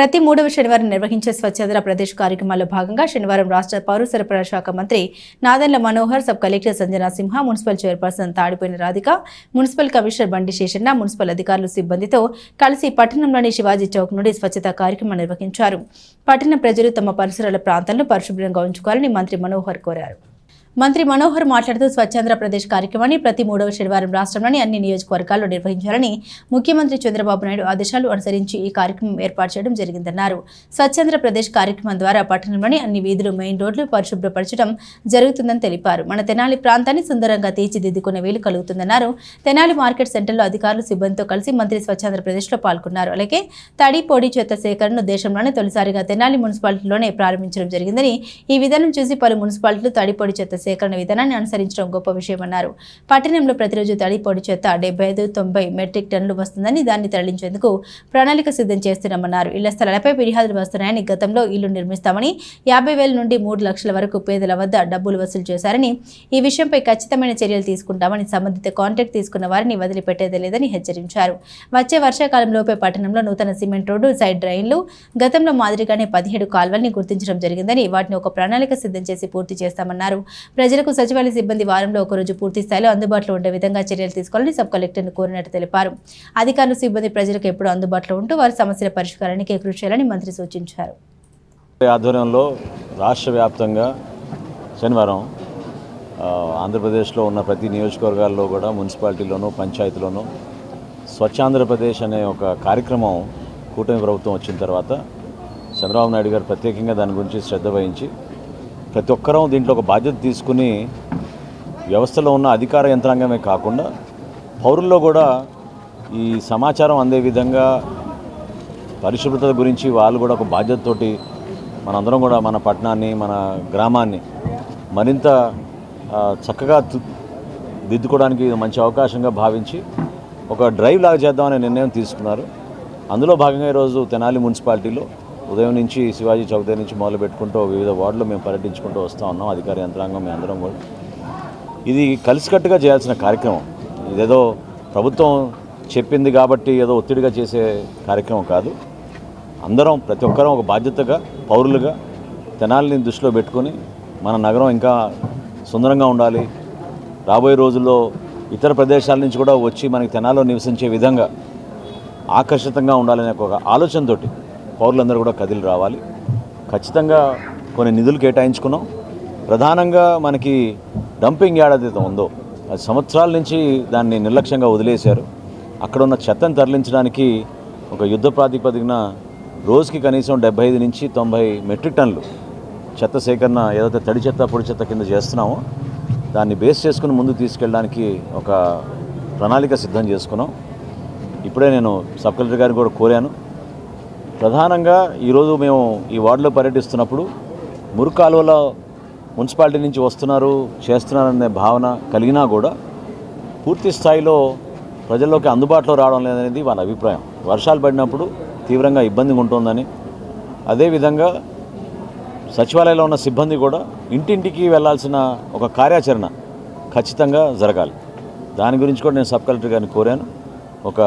ప్రతి మూడవ శనివారం నిర్వహించే స్వచ్ఛంద్ర ప్రదేశ్ కార్యక్రమాల్లో భాగంగా శనివారం రాష్ట్ర పౌర సరఫరా శాఖ మంత్రి Nadendla Manohar sub collector Sanjana Simha municipal chairperson తాడిపోయిన Radhika municipal commissioner Bandi Seshanna municipal అధికారులు సిబ్బందితో కలిసి పట్టణంలోని శివాజీ చౌక్ నుండి స్వచ్ఛత కార్యక్రమం నిర్వహించారు. పట్టణ ప్రజలు తమ పరిసరాల ప్రాంతాలను పరిశుభ్రంగా ఉంచుకోవాలని మంత్రి మనోహర్ కోరారు. మంత్రి మనోహర్ మాట్లాడుతూ స్వచ్ఛాంధ్ర ప్రదేశ్ కార్యక్రమాన్ని ప్రతి మూడవ శనివారం రాష్ట్రంలోని అన్ని నియోజకవర్గాల్లో నిర్వహించాలని ముఖ్యమంత్రి చంద్రబాబు నాయుడు ఆదేశాలు అనుసరించి ఈ కార్యక్రమం ఏర్పాటు చేయడం జరిగిందన్నారు. స్వచ్ఛంద్ర ప్రదేశ్ కార్యక్రమం ద్వారా పట్టణంలోని అన్ని వీధులు మెయిన్ రోడ్లు పరిశుభ్రపరచడం జరుగుతుందని తెలిపారు. మన తెనాలి ప్రాంతాన్ని సుందరంగా తీర్చిదిద్దుకునే వీలు కలుగుతుందన్నారు. తెనాలి మార్కెట్ సెంటర్లో అధికారులు సిబ్బందితో కలిసి మంత్రి స్వచ్ఛంద్ర ప్రదేశ్లో పాల్గొన్నారు. అలాగే తడి పొడి చెత్త సేకరణను దేశంలోనే తొలిసారిగా తెనాలి మున్సిపాలిటీలోనే ప్రారంభించడం జరిగిందని ఈ విధానం చూసి పలు మున్సిపాలిటీలు తడి పొడి చెత్త సేకరణ విధానాన్ని అనుసరించడం గొప్ప విషయమన్నారు. పట్టణంలో ప్రతిరోజు తడి పొడి చెత్త డెబ్బై ఐదు తొంభై మెట్రిక్ టన్నులు వస్తుందని దాన్ని తరలించేందుకు ప్రణాళిక సిద్ధం చేస్తున్నామన్నారు. ఇళ్ళ స్థలాలపై ఫిర్యాదులు వస్తున్నాయని గతంలో ఇల్లు నిర్మిస్తామని యాభై వేల నుండి మూడు లక్షల వరకు పేదల వద్ద డబ్బులు వసూలు చేశారని ఈ విషయంపై ఖచ్చితమైన చర్యలు తీసుకుంటామని సంబంధిత కాంట్రాక్ట్ తీసుకున్న వారిని వదిలిపెట్టేది లేదని హెచ్చరించారు. వచ్చే వర్షాకాలంలోపే పట్టణంలో నూతన సిమెంట్ రోడ్డు సైడ్ డ్రైన్లు గతంలో మాదిరిగానే పదిహేడు కాల్వల్ని గుర్తించడం జరిగిందని వాటిని ఒక ప్రణాళిక సిద్ధం చేసి పూర్తి చేస్తామన్నారు. ప్రజలకు సచివాలయ సిబ్బంది వారంలో ఒకరోజు పూర్తి స్థాయిలో అందుబాటులో ఉండే విధంగా చర్యలు తీసుకోవాలని సబ్ కలెక్టర్ను కోరినట్టు తెలిపారు. అధికారులు సిబ్బంది ప్రజలకు ఎప్పుడు అందుబాటులో ఉంటూ వారి సమస్యల పరిష్కారానికి కృషి చేయాలని మంత్రి సూచించారు. ఆధ్వర్యంలో రాష్ట్ర వ్యాప్తంగా శనివారం ఆంధ్రప్రదేశ్లో ఉన్న ప్రతి నియోజకవర్గాల్లో కూడా మున్సిపాలిటీలోనూ పంచాయతీలోనూ స్వచ్ఛాంధ్రప్రదేశ్ అనే ఒక కార్యక్రమం కూటమి ప్రభుత్వం వచ్చిన తర్వాత చంద్రబాబు నాయుడు గారు ప్రత్యేకంగా దాని గురించి శ్రద్ధ వహించి ప్రతి ఒక్కరూ దీంట్లో ఒక బాధ్యత తీసుకుని వ్యవస్థలో ఉన్న అధికార యంత్రాంగమే కాకుండా పౌరుల్లో కూడా ఈ సమాచారం అందే విధంగా పరిశుభ్రత గురించి వాళ్ళు కూడా ఒక బాధ్యతతోటి మనందరం కూడా మన పట్టణాన్ని మన గ్రామాన్ని మరింత చక్కగా దిద్దుకోవడానికి మంచి అవకాశంగా భావించి ఒక డ్రైవ్ లాగా చేద్దామనే నిర్ణయం తీసుకున్నారు. అందులో భాగంగా ఈరోజు తెనాలి మున్సిపాలిటీలో ఉదయం నుంచి శివాజీ చౌక్ దగ్గర నుంచి మొదలు పెట్టుకుంటూ వివిధ వార్డులు మేము పర్యటించుకుంటూ వస్తూ ఉన్నాం. అధికార యంత్రాంగం మేము అందరం కూడా. ఇది కలిసికట్టుగా చేయాల్సిన కార్యక్రమం. ఇదేదో ప్రభుత్వం చెప్పింది కాబట్టి ఏదో ఒత్తిడిగా చేసే కార్యక్రమం కాదు. అందరం ప్రతి ఒక్కరం ఒక బాధ్యతగా పౌరులుగా తెనాలని దృష్టిలో పెట్టుకొని మన నగరం ఇంకా సుందరంగా ఉండాలి. రాబోయే రోజుల్లో ఇతర ప్రదేశాల నుంచి కూడా వచ్చి మనకి తెనాల్లో నివసించే విధంగా ఆకర్షితంగా ఉండాలనే ఒక ఆలోచనతోటి పౌరులందరూ కూడా కదిలి రావాలి. ఖచ్చితంగా కొన్ని నిధులు కేటాయించుకున్నాం. ప్రధానంగా మనకి డంపింగ్ యార్డ్ ఏదైతే ఉందో అది సంవత్సరాల నుంచి దాన్ని నిర్లక్ష్యంగా వదిలేశారు. అక్కడ ఉన్న చెత్తను తరలించడానికి ఒక యుద్ధ ప్రాతిపదికన రోజుకి కనీసం డెబ్బై ఐదు నుంచి తొంభై మెట్రిక్ టన్నులు చెత్త సేకరణ ఏదైతే తడి చెత్త పొడి చెత్త కింద చేస్తున్నామో దాన్ని బేస్ చేసుకుని ముందు తీసుకెళ్ళడానికి ఒక ప్రణాళిక సిద్ధం చేసుకున్నాం. ఇప్పుడే నేను సబ్ కలెక్టర్ గారిని కూడా కోరాను. ప్రధానంగా ఈరోజు మేము ఈ వార్డులో పర్యటిస్తున్నప్పుడు మురుకాలువలో మున్సిపాలిటీ నుంచి వస్తున్నారు చేస్తున్నారనే భావన కలిగినా కూడా పూర్తి స్థాయిలో ప్రజల్లోకి అందుబాటులో రావడం లేదనేది వాళ్ళ అభిప్రాయం. వర్షాలు పడినప్పుడు తీవ్రంగా ఇబ్బందిగా ఉంటుందని. అదేవిధంగా సచివాలయంలో ఉన్న సిబ్బంది కూడా ఇంటింటికి వెళ్ళాల్సిన ఒక కార్యాచరణ ఖచ్చితంగా జరగాలి. దాని గురించి కూడా నేను సబ్ కలెక్టర్ గారిని కోరాను. ఒక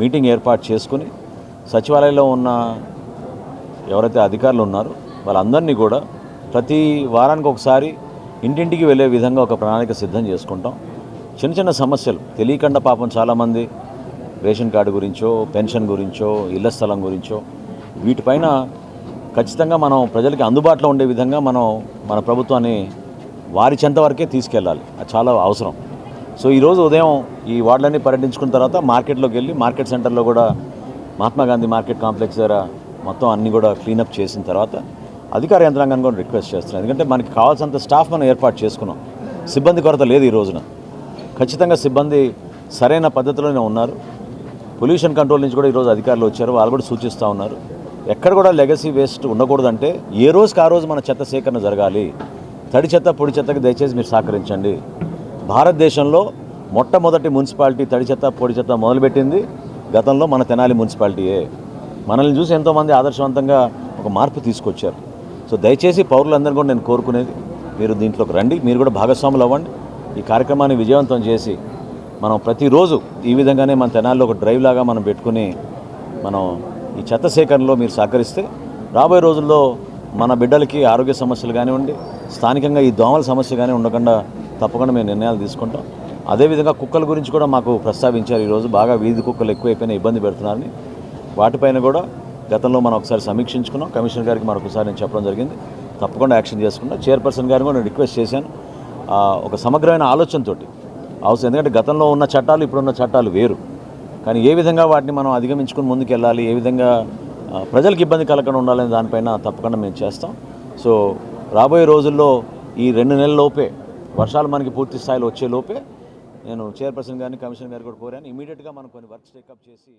మీటింగ్ ఏర్పాటు చేసుకుని సచివాలయంలో ఉన్న ఎవరైతే అధికారులు ఉన్నారో వాళ్ళందరినీ కూడా ప్రతి వారానికి ఒకసారి ఇంటింటికి వెళ్ళే విధంగా ఒక ప్రణాళిక సిద్ధం చేసుకుంటాం. చిన్న చిన్న సమస్యలు తెలియకుండా పాపం చాలామంది రేషన్ కార్డు గురించో పెన్షన్ గురించో ఇళ్ళ స్థలం గురించో వీటిపైన ఖచ్చితంగా మనం ప్రజలకి అందుబాటులో ఉండే విధంగా మనం మన ప్రభుత్వాన్ని వారి చెంత వరకే తీసుకెళ్ళాలి. అది చాలా అవసరం. సో ఈరోజు ఉదయం ఈ వార్డులన్నీ పర్యటించుకున్న తర్వాత మార్కెట్లోకి వెళ్ళి మార్కెట్ సెంటర్లో కూడా మహాత్మా గాంధీ మార్కెట్ కాంప్లెక్స్ దగ్గర మొత్తం అన్నీ కూడా క్లీనప్ చేసిన తర్వాత అధికార యంత్రాంగాన్ని కూడా రిక్వెస్ట్ చేస్తున్నాను ఎందుకంటే మనకి కావాల్సినంత స్టాఫ్ మనం ఏర్పాటు చేసుకున్నాం. సిబ్బంది కొరత లేదు ఈ రోజున. ఖచ్చితంగా సిబ్బంది సరైన పద్ధతిలోనే ఉన్నారు. పొల్యూషన్ కంట్రోల్ నుంచి కూడా ఈరోజు అధికారులు వచ్చారు. వాళ్ళు కూడా సూచిస్తూ ఉన్నారు. ఎక్కడ కూడా లెగసీ వేస్ట్ ఉండకూడదంటే ఏ రోజుకి ఆ రోజు మన చెత్త సేకరణ జరగాలి. తడి చెత్త పొడి చెత్తకి దయచేసి మీరు సహకరించండి. భారతదేశంలో మొట్టమొదటి మున్సిపాలిటీ తడి చెత్త పొడి చెత్త మొదలుపెట్టింది గతంలో మన తెనాలి మున్సిపాలిటీయే. మనల్ని చూసి ఎంతోమంది ఆదర్శవంతంగా ఒక మార్పు తీసుకొచ్చారు. సో దయచేసి పౌరులందరూ కూడా నేను కోరుకునేది మీరు దీంట్లోకి రండి మీరు కూడా భాగస్వాములు అవ్వండి. ఈ కార్యక్రమాన్ని విజయవంతం చేసి మనం ప్రతిరోజు ఈ విధంగానే మన తెనాల్లో ఒక డ్రైవ్ లాగా మనం పెట్టుకుని మనం ఈ చెత్త సేకరణలో మీరు సహకరిస్తే రాబోయే రోజుల్లో మన బిడ్డలకి ఆరోగ్య సమస్యలు కానివ్వండి స్థానికంగా ఈ దోమల సమస్య కానీ ఉండకుండా తప్పకుండా మేము నిర్ణయాలు తీసుకుంటాం. అదేవిధంగా కుక్కల గురించి కూడా మాకు ప్రస్తావించారు. ఈరోజు బాగా వీధి కుక్కలు ఎక్కువైపోయినా ఇబ్బంది పెడుతున్నారని. వాటిపైన కూడా గతంలో మనం ఒకసారి సమీక్షించుకున్నాం. కమిషనర్ గారికి మరొకసారి నేను చెప్పడం జరిగింది. తప్పకుండా యాక్షన్ చేసుకున్నా. చైర్పర్సన్ గారిని కూడా నేను రిక్వెస్ట్ చేశాను. ఒక సమగ్రమైన ఆలోచనతో అవసరం ఎందుకంటే గతంలో ఉన్న చట్టాలు ఇప్పుడున్న చట్టాలు వేరు. కానీ ఏ విధంగా వాటిని మనం అధిగమించుకుని ముందుకు వెళ్ళాలి ఏ విధంగా ప్రజలకు ఇబ్బంది కలగకుండా ఉండాలనే దానిపైన తప్పకుండా మేము చేస్తాం. సో రాబోయే రోజుల్లో ఈ రెండు నెలల లోపే వర్షాలు మనకి పూర్తి స్థాయిలో వచ్చే లోపే నేను చైర్పర్సన్ గారిని కమిషనర్ గారు కూడా కోరాను ఇమీడియట్గా మనం కొన్ని వర్క్స్ టేకప్ చేసి